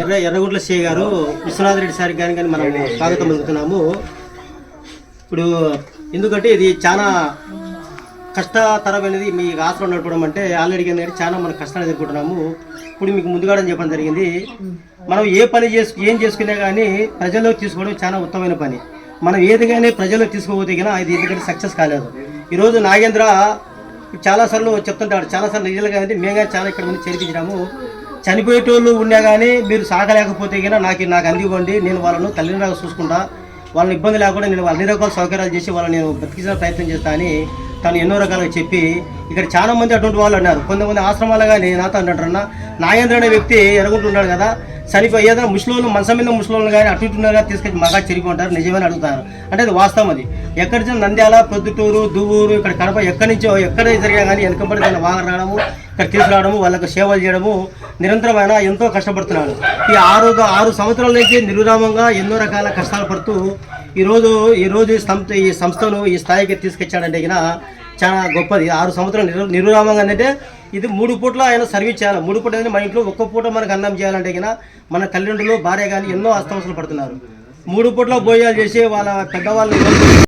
ఎర్ర ఎర్రగుంట్ల సిఐ గారు విశ్వనాథ్ రెడ్డి సార్ గారిని కానీ మనం స్వాగతం పలుకుతున్నాము. ఇప్పుడు ఎందుకంటే ఇది చాలా కష్టతరమైనది మీ ఆశ్రమం నడపడం అంటే ఆల్రెడీ ఏంటంటే చాలా మనం కష్టాలు ఎదుర్కొంటున్నాము. ఇప్పుడు మీకు ముందుగాడని చెప్పడం జరిగింది. మనం ఏ పని చేసు ఏం చేసుకునే కానీ ప్రజల్లోకి తీసుకోవడం చాలా ఉత్తమమైన పని. మనం ఏది కానీ ప్రజల్లోకి తీసుకోబోతే కానీ అది ఎందుకంటే సక్సెస్ కాలేదు. ఈరోజు నాగేంద్ర చాలాసార్లు చెప్తుంటాడు చాలాసార్లు నిజంగా అంటే మేము చాలా ఇక్కడ మంది చేర్పించినాము చనిపోయేటోళ్ళు ఉన్నా కానీ మీరు సాగలేకపోతే కానీ నాకు నాకు అందివ్వండి నేను వాళ్ళను తల్లిదండ్రులు చూసుకుంటా. వాళ్ళని ఇబ్బంది లేకుండా నేను అన్ని రకాల సౌకర్యాలు చేసి వాళ్ళని నేను బతికించిన ప్రయత్నం చేస్తా అని తను ఎన్నో రకాలుగా చెప్పి ఇక్కడ చాలా మంది అటువంటి వాళ్ళు అన్నారు. కొంతమంది ఆశ్రమాలు కానీ నాతో అంటారన్న నాగేంద్ర అనే వ్యక్తి ఎరగుంటున్నాడు కదా చనిపోయి ఏదైనా ముసలోళ్ళు మనసం మీద ముసలోళ్ళు కానీ అటు ఇటు తీసుకొచ్చి మగా చెరిపోంటారు నిజమని అడుగుతారు. అంటే అది వాస్తవం అది. ఎక్కడి నుంచి నంద్యాల ప్రొద్దుటూరు దువ్వూరు ఇక్కడ కడప ఎక్కడి నుంచో ఎక్కడ జరిగా కానీ వెనకబడి దాన్ని వాహన రావడము ఇక్కడ తీసుకురావడము వాళ్ళకు సేవలు చేయడము నిరంతరమైన ఎంతో కష్టపడుతున్నాడు ఈ ఆరు ఆరు సంవత్సరాల నుంచి నిరురామంగా ఎన్నో రకాల కష్టాలు పడుతూ ఈరోజు ఈరోజు ఈ సంస్థ ఈ సంస్థను ఈ స్థాయికి తీసుకొచ్చాడంటే చాలా గొప్పది. ఆరు సంవత్సరాలు నిరు నిరురామంగా అంటే ఇది మూడు పూట్ల ఆయన సర్వీస్ చేయాలి. మూడు పూట అంటే మన ఇంట్లో ఒక్క పూట మనకు అన్నం చేయాలంటే మన తల్లిదండ్రులు భార్య కానీ ఎన్నో అస్తవసలు పడుతున్నారు. మూడు పూట్ల భోజనాలు చేసి వాళ్ళ పెద్దవాళ్ళు